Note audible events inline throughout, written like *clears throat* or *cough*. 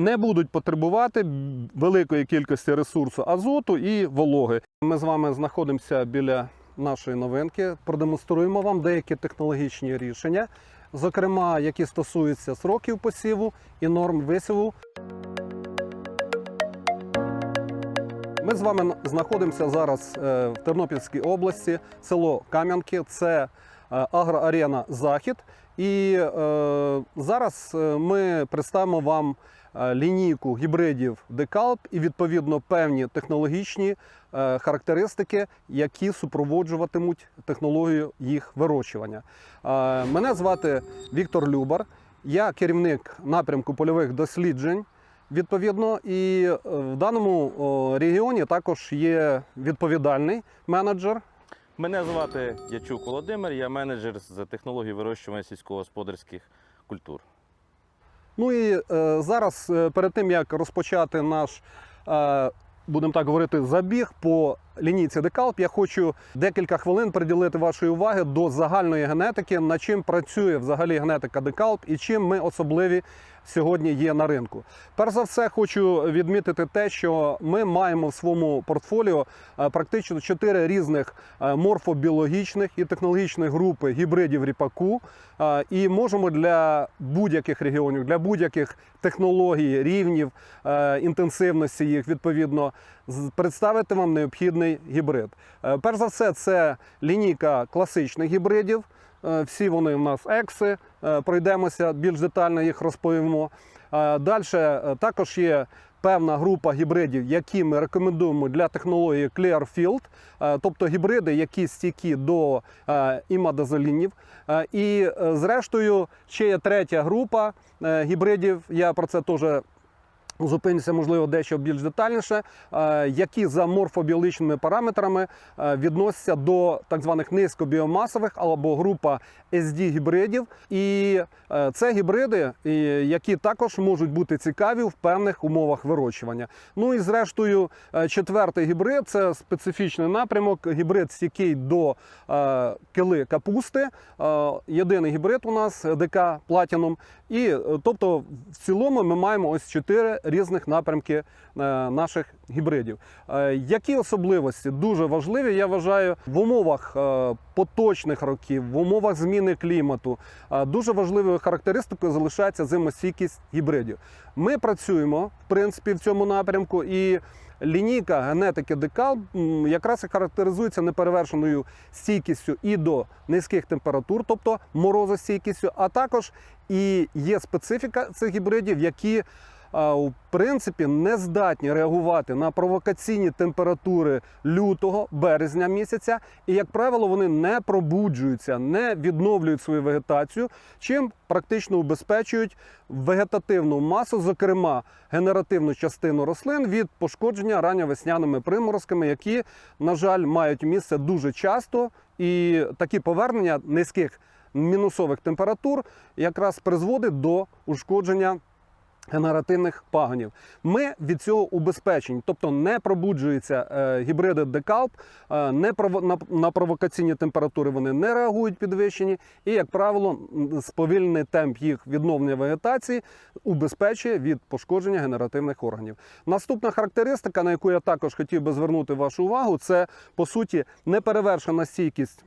не будуть потребувати великої кількості ресурсу азоту і вологи. Ми з вами знаходимося біля нашої новинки. Продемонструємо вам деякі технологічні рішення, зокрема, які стосуються сроків посіву і норм висіву. Ми з вами знаходимося зараз е, в Тернопільській області, село Кам'янки. Це е, агроарена Захід. І е, зараз е, ми представимо вам лінійку гібридів Декалп і відповідно певні технологічні е, характеристики, які супроводжуватимуть технологію їх вирощування. Е, Мене звати Віктор Любар. Я керівник напрямку польових досліджень. Відповідно, і е, в даному регіоні також є відповідальний менеджер. Мене звати Ячук Володимир, я менеджер з технології вирощування сільськогосподарських культур. Ну і е, зараз, е, перед тим як розпочати наш, е, будемо так говорити, забіг по лінійці Декалп, я хочу декілька хвилин приділити вашої уваги до загальної генетики, над чим працює взагалі генетика Декалп і чим ми особливі сьогодні є на ринку. Перш за все, хочу відмітити те, що ми маємо в своєму портфоліо е, практично чотири різних е, морфобіологічних і технологічних групи гібридів ріпаку. Е, І можемо для будь-яких регіонів, для будь-яких технологій, рівнів інтенсивності їх відповідно представити вам необхідний гібрид. Перш за все, це лінійка класичних гібридів. Е, Всі вони в нас екси. Е, Пройдемося більш детально їх розповімо. Далі також є певна група гібридів, які ми рекомендуємо для технології Clearfield, е, тобто гібриди, які стійкі до е, імадазолінів. Е, І е, зрештою ще є третя група е, гібридів. Я про це теж Зупинюся, можливо, дещо більш детальніше, е, які за морфобіологічними параметрами е, відносяться до так званих низькобіомасових або група SD гібридів. І е, це гібриди, які також можуть бути цікаві в певних умовах вирощування. Ну і зрештою, четвертий гібрид це специфічний напрямок. Гібрид стійкий до кили капусти. Єдиний гібрид у нас ДК Platinum. І тобто, в цілому ми маємо ось чотири різних напрямки е, наших гібридів. Е, Які особливості дуже важливі, я вважаю, в умовах е, поточних років, в умовах зміни клімату. Дуже важливою характеристикою залишається зимостійкість гібридів. Ми працюємо в принципі в цьому напрямку і. Лінійка генетики декал якраз і характеризується неперевершеною стійкістю і до низьких температур, тобто морозостійкістю, а також і є специфіка цих гібридів, які в принципі не здатні реагувати на провокаційні температури лютого, березня місяця, і, як правило, вони не пробуджуються, не відновлюють свою вегетацію, чим практично убезпечують вегетативну масу, зокрема генеративну частину рослин від пошкодження ранньовесняними приморозками, які, на жаль, мають місце дуже часто, і такі повернення низьких мінусових температур якраз призводить до ушкодження генеративних пагонів. Ми від цього убезпечені, тобто не пробуджуються е, гібриди декалп, е, не на, провокаційні температури вони не реагують підвищені, і, як правило, м, сповільнений темп їх відновлення вегетації убезпечує від пошкодження генеративних органів. Наступна характеристика, на яку я також хотів би звернути вашу увагу, це по суті неперевершена стійкість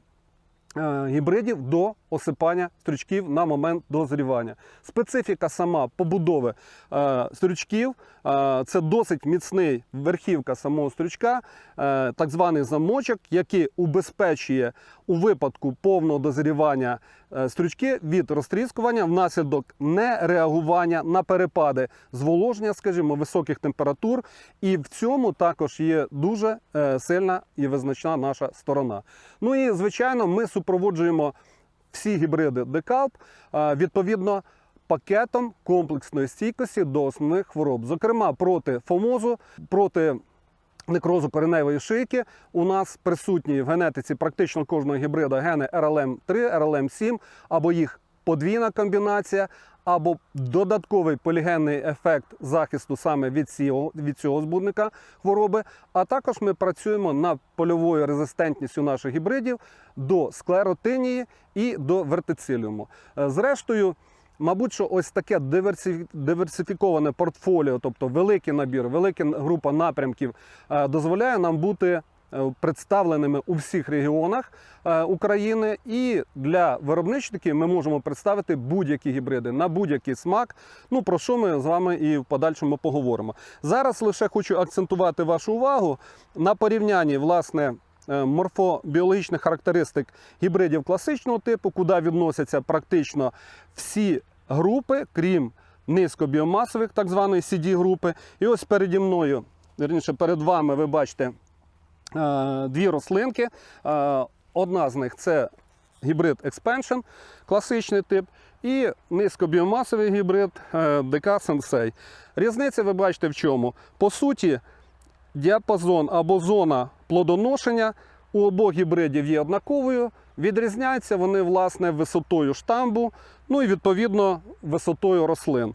гібридів до осипання стрючків на момент дозрівання. Специфіка сама побудови е, стрючків е, це досить міцний верхівка самого стрючка, е, так званий замочок, який убезпечує у випадку повного дозрівання е, стрючки від розтріскування внаслідок нереагування на перепади зволоження, скажімо, високих температур. І в цьому також є дуже е, сильна і визначна наша сторона. Ну і звичайно, ми супроводжуємо всі гібриди декалп е, відповідно. Пакетом комплексної стійкості до основних хвороб, зокрема проти фомозу, проти некрозу кореневої шийки. У нас присутні в генетиці практично кожного гібрида гени RLM3, RLM7 або їх подвійна комбінація, або додатковий полігенний ефект захисту саме від цього, від цього збудника хвороби. А також ми працюємо над польовою резистентністю наших гібридів до склеротинії і до вертициліуму. Е, Зрештою, Мабуть, що ось таке диверсифіковане портфоліо, тобто великий набір, велика група напрямків, е, дозволяє нам бути е, представленими у всіх регіонах е, України. І для виробничників ми можемо представити будь-які гібриди на будь-який смак. Ну про що ми з вами і в подальшому поговоримо. Зараз лише хочу акцентувати вашу увагу на порівнянні власне. Е, Морфобіологічних характеристик гібридів класичного типу, куди відносяться практично всі групи, крім низькобіомасових, так званої cd групи. І ось переді мною, вірніше, перед вами, ви бачите е, дві рослинки. Е, Одна з них це гібрид Expansion, класичний тип, і низькобіомасовий гібрид ДК Sensei. Різниця ви бачите в чому? По суті, діапазон або зона плодоношення у обох гібридів є однаковою. Відрізняються вони власне висотою штамбу, ну і відповідно висотою рослин. Е,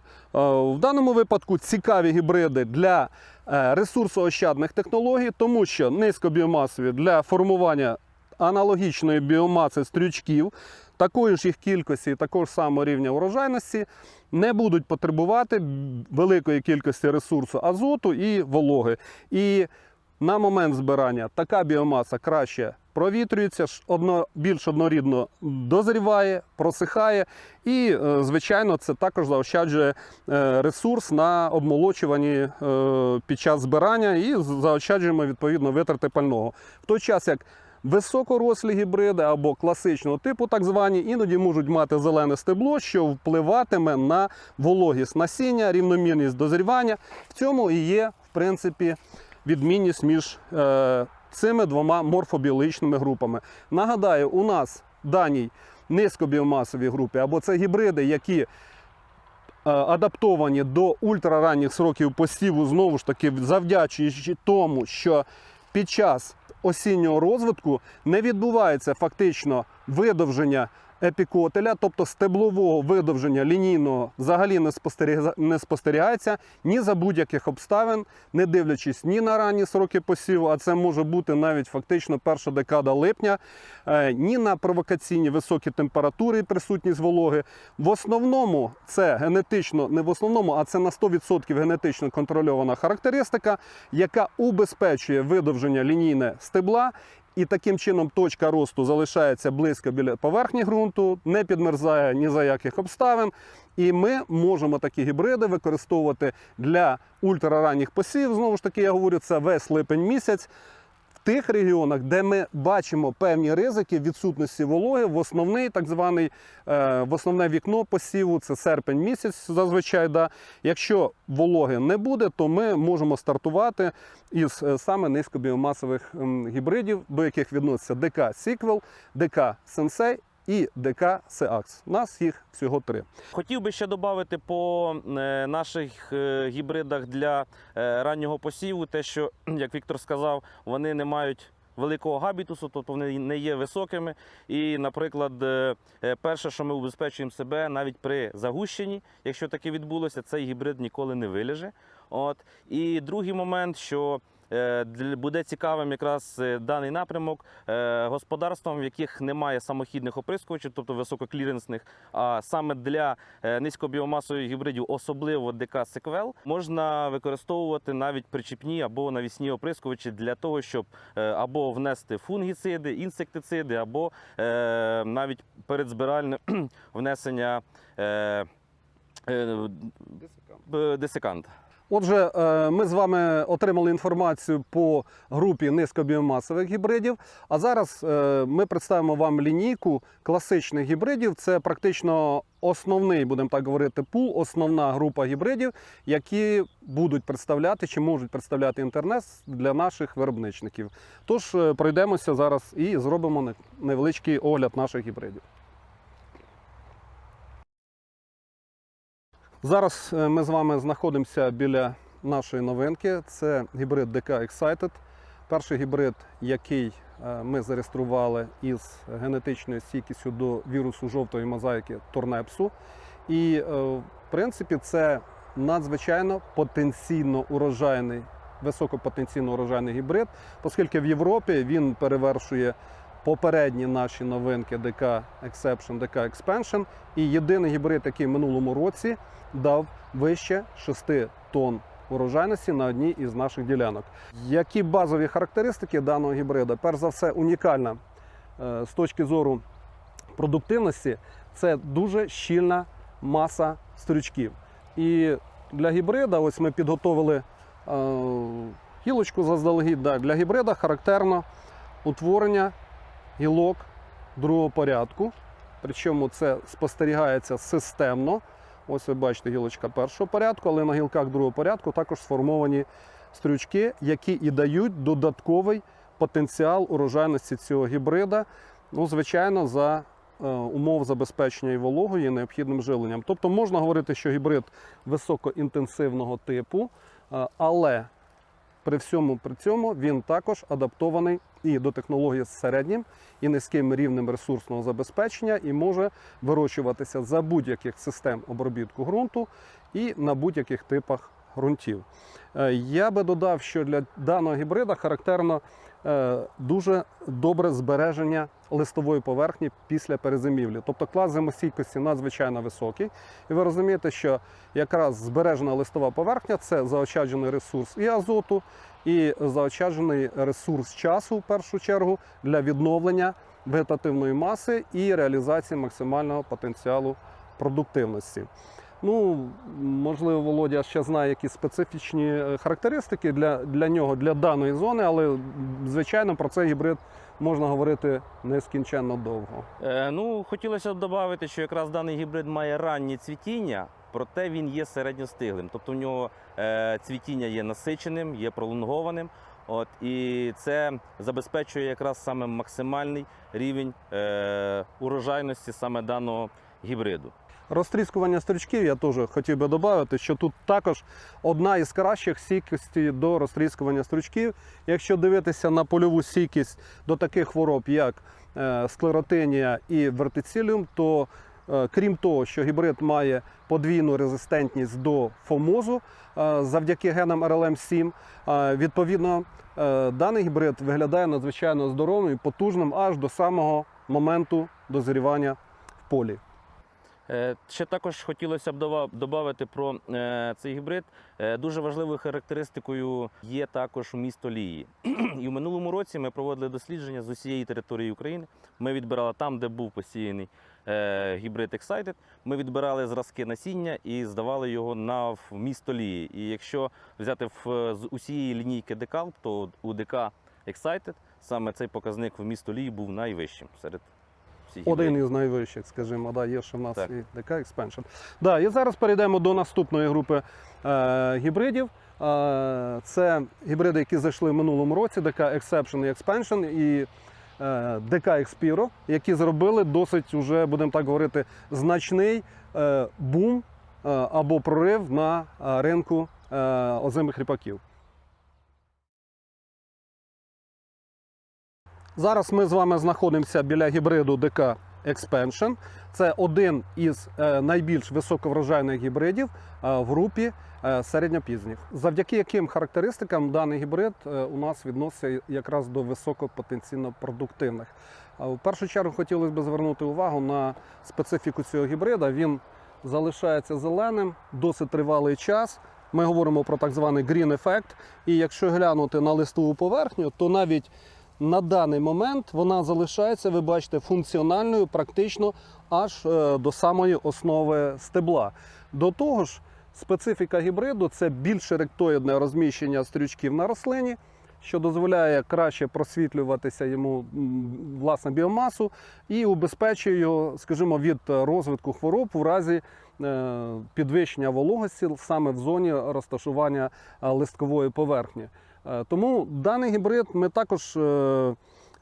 В даному випадку цікаві гібриди для е, ресурсоощадних технологій, тому що низькобіомасові для формування аналогічної біомаси стрючків, такої ж їх кількості і такого ж самого рівня урожайності, не будуть потребувати великої кількості ресурсу азоту і вологи. І на момент збирання така біомаса краще провітрюється, більш однорідно дозріває, просихає, і, е, звичайно, це також заощаджує е, ресурс на обмолочуванні е, під час збирання і заощаджуємо відповідно витрати пального. В той час як Високорослі гібриди або класичного типу, так звані, іноді можуть мати зелене стебло, що впливатиме на вологість насіння, рівномірність дозрівання. В цьому і є, в принципі, відмінність між е, цими двома морфобіологічними групами. Нагадаю, у нас даній низькобіомасовій групі, або це гібриди, які е, адаптовані до ультраранніх сроків посіву, знову ж таки, завдячуючи тому, що під час осіннього розвитку не відбувається фактично видовження епікотеля, тобто стеблового видовження лінійного взагалі не, спостеріга- не спостерігається ні за будь-яких обставин, не дивлячись ні на ранні сроки посіву, а це може бути навіть фактично перша декада липня, е, ні на провокаційні високі температури і присутність вологи. В основному це генетично, не в основному, а це на 100% генетично контрольована характеристика, яка убезпечує видовження лінійне стебла. І таким чином точка росту залишається близько біля поверхні ґрунту, не підмерзає ні за яких обставин. І ми можемо такі гібриди використовувати для ультраранніх посів. Знову ж таки, я говорю, це весь липень місяць. Тих регіонах, де ми бачимо певні ризики відсутності вологи, в основний так званий е, в основне вікно посіву це серпень місяць. Зазвичай, да. якщо вологи не буде, то ми можемо стартувати із е, саме низькобіомасових гібридів, до яких відносяться ДК Сіквел, ДК Sensei і ДК. У нас їх всього три. Хотів би ще додати по е, наших е, гібридах для е, раннього посіву, те, що, *clears throat* як Віктор сказав, вони не мають великого габітусу, тобто вони не є високими. І, наприклад, перше, що ми убезпечуємо себе навіть при загущенні, якщо таке відбулося, цей гібрид ніколи не виліже. От. І другий момент, що буде цікавим якраз е, даний напрямок е, господарствам, в яких немає самохідних оприскувачів, тобто висококліренсних, а саме для е, низькобіомасових гібридів, особливо ДК Секвел, можна використовувати навіть причіпні або навісні оприскувачі для того, щоб е, або внести фунгіциди, інсектициди, або е, навіть передзбиральне *clears throat* внесення е, е, десиканта. Отже, е, ми з вами отримали інформацію по групі низькобіомасових гібридів. А зараз е, ми представимо вам лінійку класичних гібридів. Це практично основний, будемо так говорити, пул, основна група гібридів, які будуть представляти чи можуть представляти інтернет для наших виробничників. Тож е, пройдемося зараз і зробимо не- невеличкий огляд наших гібридів. Зараз е, ми з вами знаходимося біля нашої новинки. Це гібрид DK Excited. Перший гібрид, який е, ми зареєстрували із генетичною стійкістю до вірусу жовтої мозаїки торнепсу. І, е, в принципі, це надзвичайно потенційно урожайний, високопотенційно урожайний гібрид, оскільки в Європі він перевершує попередні наші новинки ДК Exception, ДК Expansion. І єдиний гібрид, який в минулому році дав вище 6 тонн урожайності на одній із наших ділянок. Які базові характеристики даного гібрида? Перш за все, унікальна е, з точки зору продуктивності, це дуже щільна маса стрючків. І для гібрида, ось ми підготовили е, гілочку заздалегідь. Для гібрида характерно утворення гілок другого порядку. Причому це спостерігається системно. Ось ви бачите гілочка першого порядку, але на гілках другого порядку також сформовані стрючки, які і дають додатковий потенціал урожайності цього гібрида. Ну, звичайно, за е, умов забезпечення і вологою і необхідним живленням. Тобто можна говорити, що гібрид високоінтенсивного типу, е, але при всьому при цьому він також адаптований і до технології з середнім і низьким рівнем ресурсного забезпечення і може вирощуватися за будь-яких систем обробітку ґрунту і на будь-яких типах ґрунтів. Е, Я би додав, що для даного гібрида характерно дуже добре збереження листової поверхні після перезимівлі. Тобто клас зимостійкості надзвичайно високий. І ви розумієте, що якраз збережена листова поверхня це заощаджений ресурс і азоту, і заощаджений ресурс часу в першу чергу для відновлення вегетативної маси і реалізації максимального потенціалу продуктивності. Ну, можливо, Володя ще знає якісь специфічні е, характеристики для, для нього, для даної зони, але звичайно про цей гібрид можна говорити нескінченно довго. Е, ну, хотілося б додати, що якраз даний гібрид має раннє цвітіння, проте він є середньостиглим. Тобто в нього е, цвітіння є насиченим, є пролонгованим. От, і це забезпечує якраз саме максимальний рівень е, урожайності саме даного гібриду. Розтріскування стрічків я теж хотів би додати, що тут також одна із кращих стійкості до розтріскування стрічків. Якщо дивитися на польову стійкість до таких хвороб, як е, склеротинія і вертициліум, то е, крім того, що гібрид має подвійну резистентність до фомозу е, завдяки генам RLM7, е, відповідно, даний гібрид виглядає надзвичайно здоровим і потужним аж до самого моменту дозрівання в полі. Е, Ще також хотілося б додати про е, цей гібрид. Е, Дуже важливою характеристикою є також вміст олії. *clears throat* І в минулому році ми проводили дослідження з усієї території України. Ми відбирали там, де був посіяний гібрид Excited, Ми відбирали зразки насіння і здавали його на вміст олії. І якщо взяти в, з усієї лінійки декал, то у ДК Excited саме цей показник вміст олії був найвищим серед. Один із найвищих, скажімо, да, є ще в нас Так. і ДК Expansion. Да, і зараз перейдемо до наступної групи е, гібридів. Е, це гібриди, які зайшли в минулому році, ДК Exception і Expansion і е, ДК Expiro, які зробили досить, уже, будемо так говорити, значний е, бум е, або прорив на е, ринку е, озимих ріпаків. Зараз ми з вами знаходимося біля гібриду ДК Expansion. Це один із е, найбільш високоврожайних гібридів е, в групі е, середньопізніх. Завдяки яким характеристикам даний гібрид у нас відноситься якраз до високопотенційно продуктивних. В першу чергу хотілося б звернути увагу на специфіку цього гібрида. Він залишається зеленим досить тривалий час. Ми говоримо про так званий green effect. І якщо глянути на листову поверхню, то навіть на даний момент вона залишається, ви бачите, функціональною практично аж е, до самої основи стебла. До того ж, специфіка гібриду це більш ректоїдне розміщення стрючків на рослині, що дозволяє краще просвітлюватися йому власне біомасу і убезпечує його, скажімо, від розвитку хвороб у разі е, підвищення вологості саме в зоні розташування е, листкової поверхні. Е, Тому даний гібрид ми також е,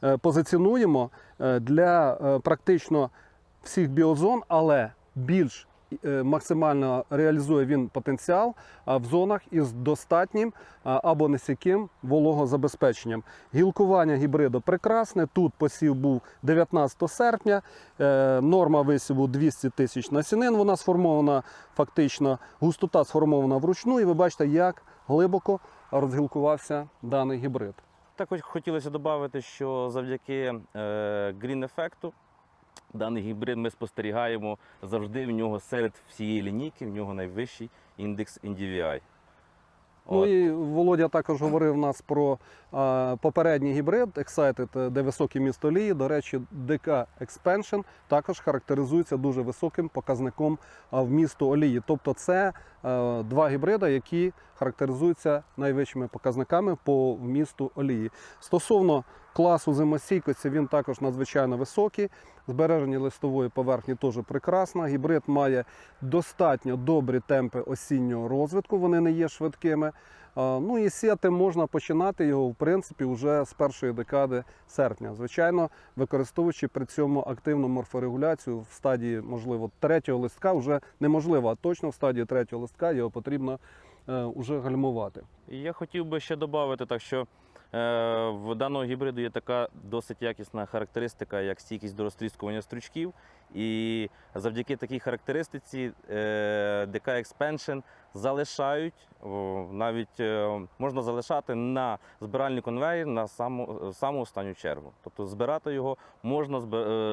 е, позиціонуємо для практично всіх біозон, але більш максимально реалізує він потенціал в зонах із достатнім або низьким вологозабезпеченням. Гілкування гібриду прекрасне. Тут посів був 19 серпня. Норма висіву 200 тисяч насінин. Вона сформована фактично, густота сформована вручну, і ви бачите, як глибоко розгілкувався даний гібрид. Також хотілося додати, що завдяки е, Green ефекту даний гібрид ми спостерігаємо завжди в нього серед всієї лінійки, в нього найвищий індекс NDVI. Ну От. і Володя також говорив нас про е, попередній гібрид Excited, е, де високий міст олії. До речі, DK Expansion також характеризується дуже високим показником е, вмісту олії. Тобто це два гібриди, які характеризуються найвищими показниками по вмісту олії. Стосовно класу зимостійкості, він також надзвичайно високий. Збереження листової поверхні теж прекрасно. Гібрид має достатньо добрі темпи осіннього розвитку, вони не є швидкими. Ну і сіяти можна починати його, в принципі, вже з першої декади серпня. Звичайно, використовуючи при цьому активну морфорегуляцію в стадії, можливо, третього листка, вже неможливо, а точно в стадії третього листка його потрібно е, вже гальмувати. Я хотів би ще додати, так що е, в даного гібриду є така досить якісна характеристика, як стійкість до розтріскування стручків. І завдяки такій характеристиці е, DK Expansion залишають, навіть е, можна залишати на збиральний конвейер на саму, саму останню чергу. Тобто збирати його можна е,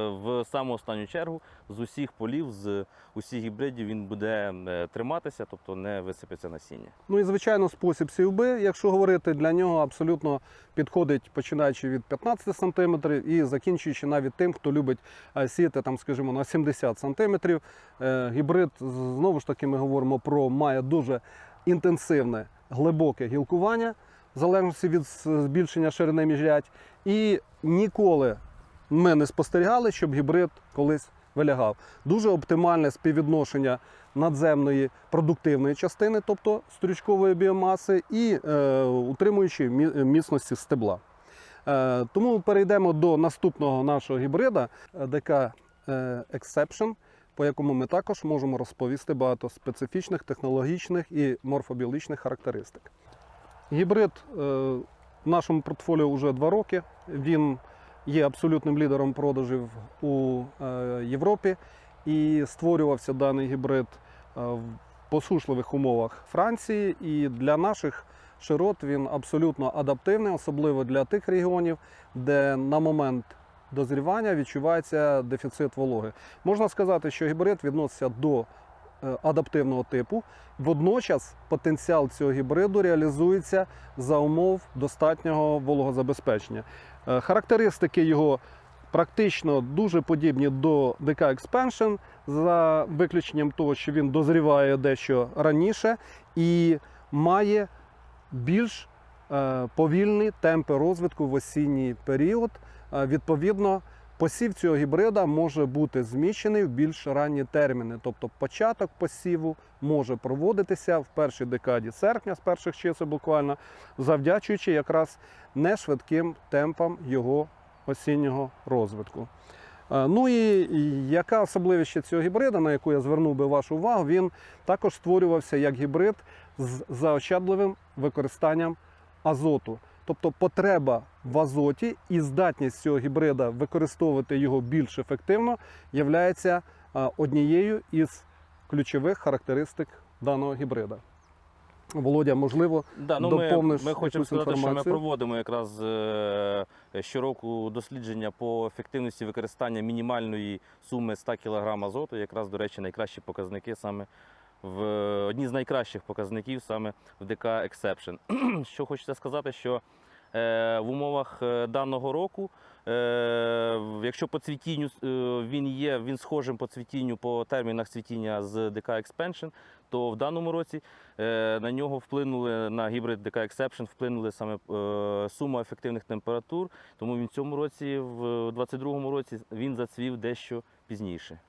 в саму останню чергу з усіх полів, з усіх гібридів він буде е, триматися, тобто не висипеться насіння. Ну і звичайно, спосіб сівби, якщо говорити, для нього абсолютно підходить починаючи від 15 см і закінчуючи навіть тим, хто любить е, сіяти там, скажімо, на 70 см. Е, Гібрид знову ж таки ми говоримо про має дуже інтенсивне глибоке гілкування, в залежності від збільшення ширини міжрядь. І ніколи ми не спостерігали, щоб гібрид колись вилягав. Дуже оптимальне співвідношення надземної продуктивної частини, тобто стрючкової біомаси, і е, утримуючи міцності стебла. Е, тому перейдемо до наступного нашого гібрида е, ДК е, Exception, по якому ми також можемо розповісти багато специфічних технологічних і морфобіологічних характеристик. Гібрид е, в нашому портфоліо вже два роки. Він є абсолютним лідером продажів у е, Європі і створювався даний гібрид е, в посушливих умовах Франції. І для наших широт він абсолютно адаптивний, особливо для тих регіонів, де на момент дозрівання відчувається дефіцит вологи. Можна сказати, що гібрид відноситься до е, адаптивного типу. Водночас потенціал цього гібриду реалізується за умов достатнього вологозабезпечення. Е, Характеристики його практично дуже подібні до DK Expansion, за виключенням того, що він дозріває дещо раніше і має більш е, повільні темпи розвитку в осінній період. Е, Відповідно, посів цього гібрида може бути зміщений в більш ранні терміни. Тобто початок посіву може проводитися в першій декаді серпня, з перших чисел буквально, завдячуючи якраз нешвидким темпам його осіннього розвитку. Е, Ну і яка особливість ще цього гібрида, на яку я звернув би вашу увагу, він також створювався як гібрид з заощадливим використанням азоту. Тобто потреба в азоті і здатність цього гібрида використовувати його більш ефективно є однією із ключових характеристик даного гібрида. Володя, можливо, Да, ну доповниш ми хочемо якусь сказати, що ми проводимо якраз е, щороку дослідження по ефективності використання мінімальної суми 100 кг азоту. Якраз, до речі, найкращі показники саме в одні з найкращих показників саме в ДК Exception. *clears throat* що хочеться сказати, що е, в умовах е, даного року, е, якщо по цвітінню е, він є, він схожим по цвітінню по термінах цвітіння з ДК Expansion, то в даному році е, на нього вплинули на гібрид DK Exception, вплинули саме е, сума ефективних температур. Тому він в цьому році, в 22-му році, він зацвів дещо пізніше.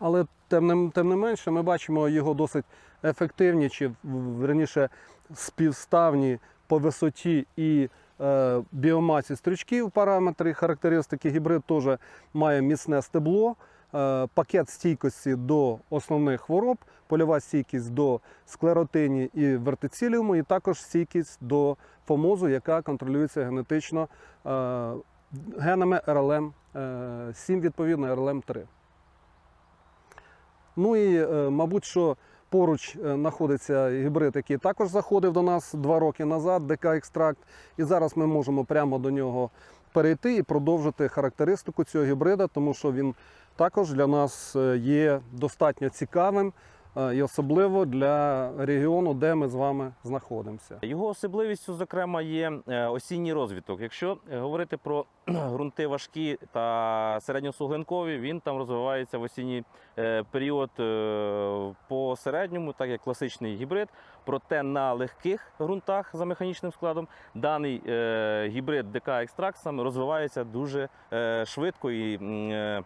Але тим не, тим не менше, ми бачимо його досить ефективні чи в- раніше співставні по висоті і е, біомасі стрічків параметри, характеристики. Гібрид теж має міцне стебло, е, пакет стійкості до основних хвороб, польова стійкість до склеротині і вертиціліуму, і також стійкість до фомозу, яка контролюється генетично е, генами РЛМ 7, відповідно РЛМ 3. Ну і, е, мабуть, що Поруч е, знаходиться гібрид, який також заходив до нас два роки назад, ДК Екстракт. І зараз ми можемо прямо до нього перейти і продовжити характеристику цього гібрида, тому що він також для нас е, є достатньо цікавим і особливо для регіону, де ми з вами знаходимося. Його особливістю, зокрема, є е, осінній розвиток. Якщо е, говорити про *clears throat* ґрунти важкі та середньосуглинкові, він там розвивається в осінній е, період е, по середньому, так як класичний гібрид. Проте на легких ґрунтах за механічним складом даний е, гібрид ДК Екстракт саме розвивається дуже е, швидко і е,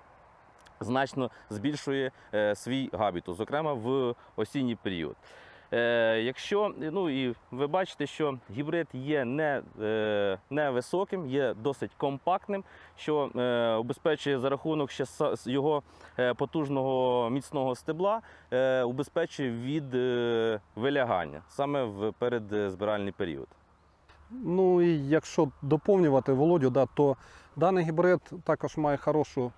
значно збільшує е, свій габітус, зокрема в осінній період. Е, якщо ну і ви бачите, що гібрид є не, е, не високим, є досить компактним, що обезпечує за рахунок ще його потужного міцного стебла, убезпечує від вилягання саме в передзбиральний період. Ну і якщо доповнювати Володю, да, то даний гібрид також має хорошу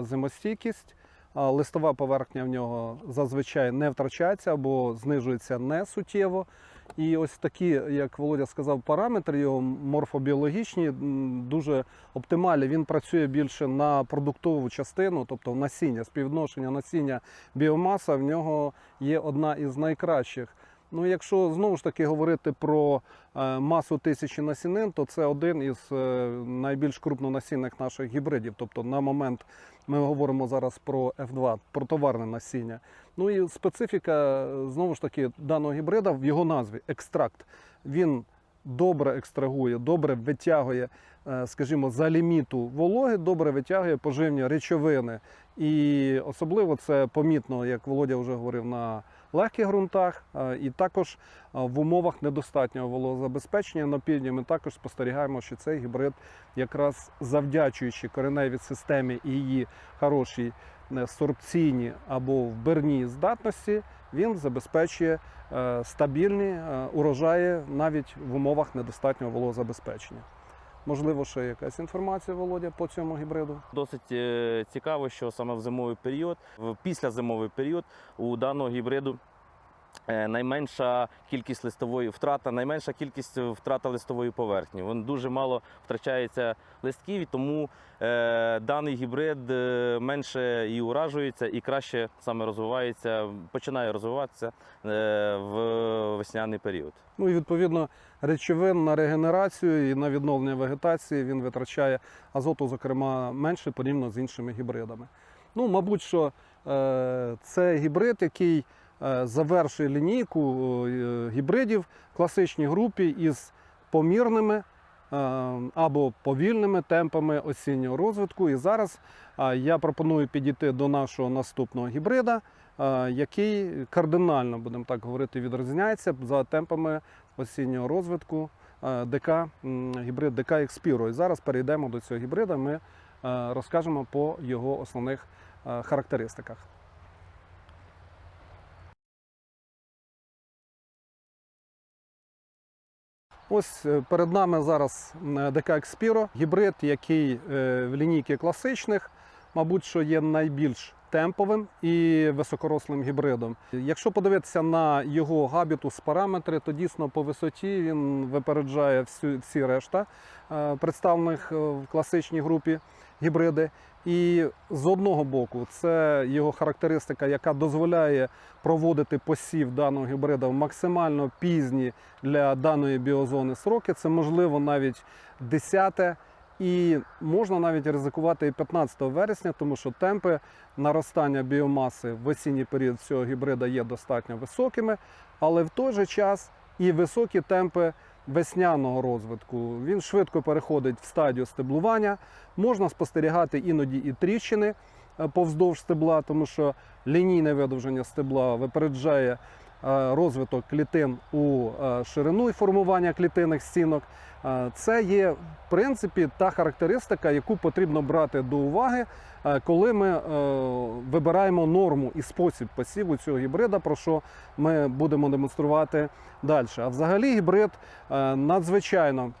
зимостійкість. Листова поверхня в нього зазвичай не втрачається або знижується не суттєво. І ось такі, як Володя сказав, параметри його морфобіологічні дуже оптимальні. Він працює більше на продуктову частину, тобто насіння, співвідношення насіння біомаса в нього є одна із найкращих. Ну, якщо знову ж таки говорити про е, масу тисячі насінин, то це один із е, найбільш крупнонасінних наших гібридів. Тобто на момент ми говоримо зараз про F2, про товарне насіння. Ну і специфіка знову ж таки даного гібрида в його назві екстракт. Він добре екстрагує, добре витягує, е, скажімо, за ліміту вологи, добре витягує поживні речовини. І особливо це помітно, як Володя вже говорив, на легких ґрунтах, е, і також е, в умовах недостатнього вологозабезпечення на півдні ми також спостерігаємо, що цей гібрид, якраз завдячуючи кореневій системі і її хорошій е, сорбційній або вбирній здатності, він забезпечує стабільні урожаї навіть в умовах недостатнього вологозабезпечення. Можливо, ще якась інформація, Володя, по цьому гібриду? Досить е, цікаво, що саме в зимовий період, в післязимовий період у даного гібриду найменша кількість листової втрата, найменша кількість втрата листової поверхні. Він дуже мало втрачається листків, і тому е, даний гібрид е, менше і уражується, і краще саме розвивається, починає розвиватися е, в весняний період. Ну і відповідно речовин на регенерацію і на відновлення вегетації він витрачає азоту, зокрема, менше порівняно з іншими гібридами. Ну, мабуть, що е, це гібрид, який е, завершує лінійку е, гібридів в класичній групі із помірними е, або повільними темпами осіннього розвитку. І зараз е, я пропоную підійти до нашого наступного гібрида, е, який кардинально, будемо так говорити, відрізняється за темпами осіннього розвитку е, ДК, гібрид ДК Експіро. І зараз перейдемо до цього гібрида. Ми е, розкажемо по його основних е, характеристиках. Ось е, перед нами зараз м, ДК Експіро, гібрид, який е, в лінійці класичних, мабуть, що є найбільш темповим і високорослим гібридом. Якщо подивитися на його габітус параметри, то дійсно по висоті він випереджає всі решта е, представлених е, в класичній групі гібриди. І з одного боку, це його характеристика, яка дозволяє проводити посів даного гібрида в максимально пізні для даної біозони сроки. Це можливо навіть 10 і можна навіть ризикувати і 15 вересня, тому що темпи наростання біомаси в осінній період цього гібрида є достатньо високими, але в той же час і високі темпи весняного розвитку. Він швидко переходить в стадію стеблування. Можна спостерігати іноді і тріщини е, повздовж стебла, тому що лінійне видовження стебла випереджає розвиток клітин у е, ширину і формування клітинних стінок. Е, Це є в принципі та характеристика, яку потрібно брати до уваги, е, коли ми е, вибираємо норму і спосіб посіву цього гібрида, про що ми будемо демонструвати далі. А взагалі гібрид е, надзвичайно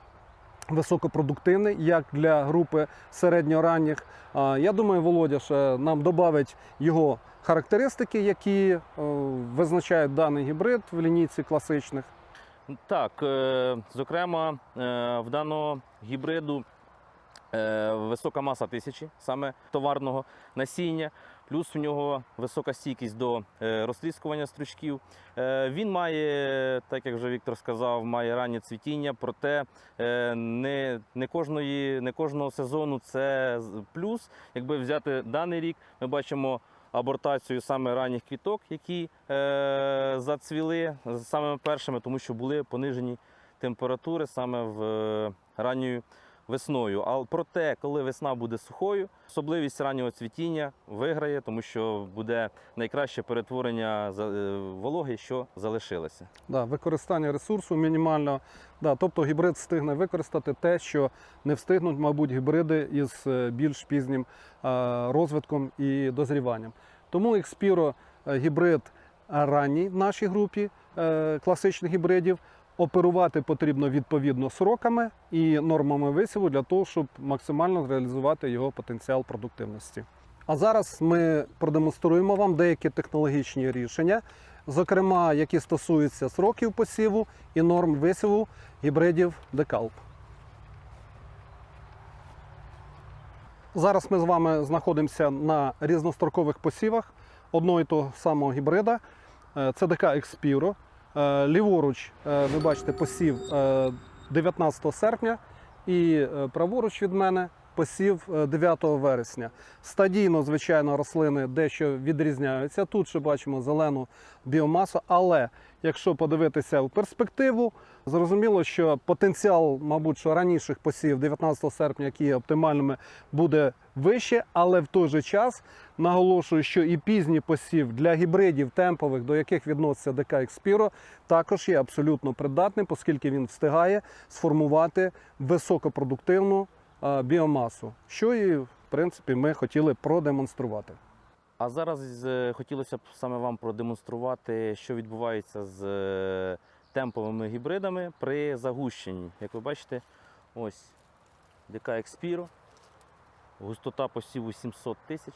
високопродуктивний, як для групи середньоранніх. Я думаю, Володя ще нам додавить його характеристики, які е, визначають даний гібрид в лінійці класичних. Так, е, зокрема, е, в даного гібриду висока маса тисячі, саме товарного насіння, плюс в нього висока стійкість до е, розтріскування стручків. Е, Він має, так як вже Віктор сказав, має раннє цвітіння, проте е, не, не, кожної, не кожного сезону це плюс. Якби взяти даний рік, ми бачимо абортацію саме ранніх квіток, які е, зацвіли самими першими, тому що були понижені температури саме в е, ранньою весною. А проте, коли весна буде сухою, особливість раннього цвітіння виграє, тому що буде найкраще перетворення е, вологи, що залишилося. Да, використання ресурсу мінімально. Да, тобто гібрид встигне використати те, що не встигнуть, мабуть, гібриди із е, більш пізнім розвитком і дозріванням. Тому Xpiro е, гібрид ранній в нашій групі е, класичних гібридів. Оперувати потрібно відповідно сроками і нормами висіву для того, щоб максимально реалізувати його потенціал продуктивності. А зараз ми продемонструємо вам деякі технологічні рішення, зокрема, які стосуються сроків посіву і норм висіву гібридів декалп. Зараз ми з вами знаходимося на різнострокових посівах одного і того самого гібрида. Е, Це ДК Експіро. Е, Ліворуч, е, ви бачите, посів е, 19 серпня, і е, праворуч від мене посів е, 9 вересня. Стадійно, звичайно, рослини дещо відрізняються. Тут ще бачимо зелену біомасу, але якщо подивитися в перспективу, зрозуміло, що потенціал, мабуть, що раніших посів 19 серпня, які є оптимальними, буде вище, але в той же час наголошую, що і пізній посів для гібридів темпових, до яких відноситься ДК Експіро, також є абсолютно придатним, оскільки він встигає сформувати високопродуктивну біомасу, що і в принципі ми хотіли продемонструвати. А зараз е, хотілося б саме вам продемонструвати, що відбувається з е, темповими гібридами при загущенні. Як ви бачите, ось ДК Експіро, густота посіву 700 тисяч.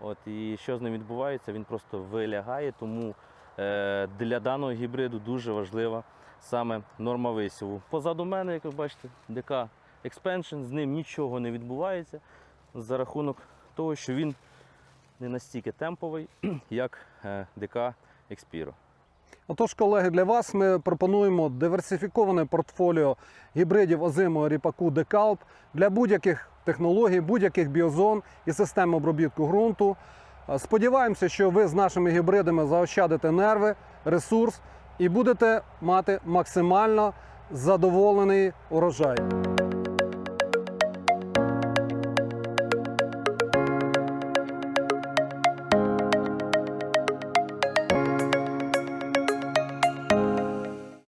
От, і що з ним відбувається? Він просто вилягає, тому е, для даного гібриду дуже важлива саме норма висіву. Позаду мене, як ви бачите, ДК Expansion, з ним нічого не відбувається за рахунок того, що він не настільки темповий, *clears throat* як е, ДК Експіро. Отож, колеги, для вас ми пропонуємо диверсифіковане портфоліо гібридів озимого ріпаку Декалп для будь-яких технологій, будь-яких біозон і систем обробітку ґрунту. Е, Сподіваємося, що ви з нашими гібридами заощадите нерви, ресурс і будете мати максимально задоволений урожай.